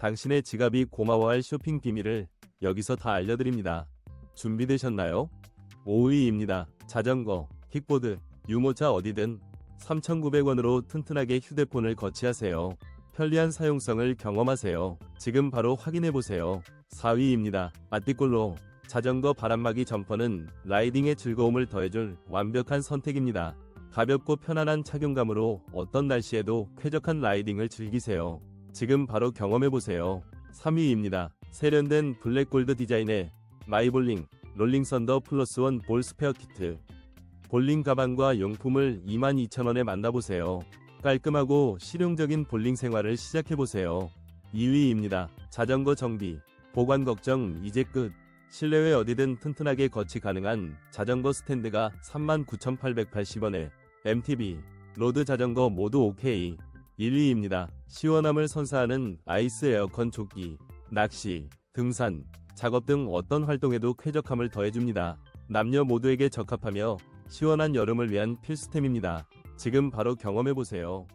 당신의 지갑이 고마워할 쇼핑 비밀을 여기서 다 알려드립니다. 준비되셨나요? 5위입니다. 자전거, 킥보드, 유모차 어디든 3,900원으로 튼튼하게 휴대폰을 거치하세요. 편리한 사용성을 경험하세요. 지금 바로 확인해보세요. 4위입니다. 아띠꼴로 자전거 바람막이 점퍼는 라이딩의 즐거움을 더해줄 완벽한 선택입니다. 가볍고 편안한 착용감으로 어떤 날씨에도 쾌적한 라이딩을 즐기세요. 지금 바로 경험해보세요. 3위입니다. 세련된 블랙골드 디자인의 마이볼링 롤링 썬더 플러스 원 볼 스페어 키트. 볼링 가방과 용품을 22,000원에 만나보세요. 깔끔하고 실용적인 볼링 생활을 시작해보세요. 2위입니다. 자전거 정비, 보관 걱정 이제 끝. 실내외 어디든 튼튼하게 거치 가능한 자전거 스탠드가 39,880원에 MTB, 로드 자전거 모두 OK. 1위입니다. 시원함을 선사하는 아이스 에어컨 조끼, 낚시, 등산, 작업 등 어떤 활동에도 쾌적함을 더해줍니다. 남녀 모두에게 적합하며 시원한 여름을 위한 필수템입니다. 지금 바로 경험해보세요.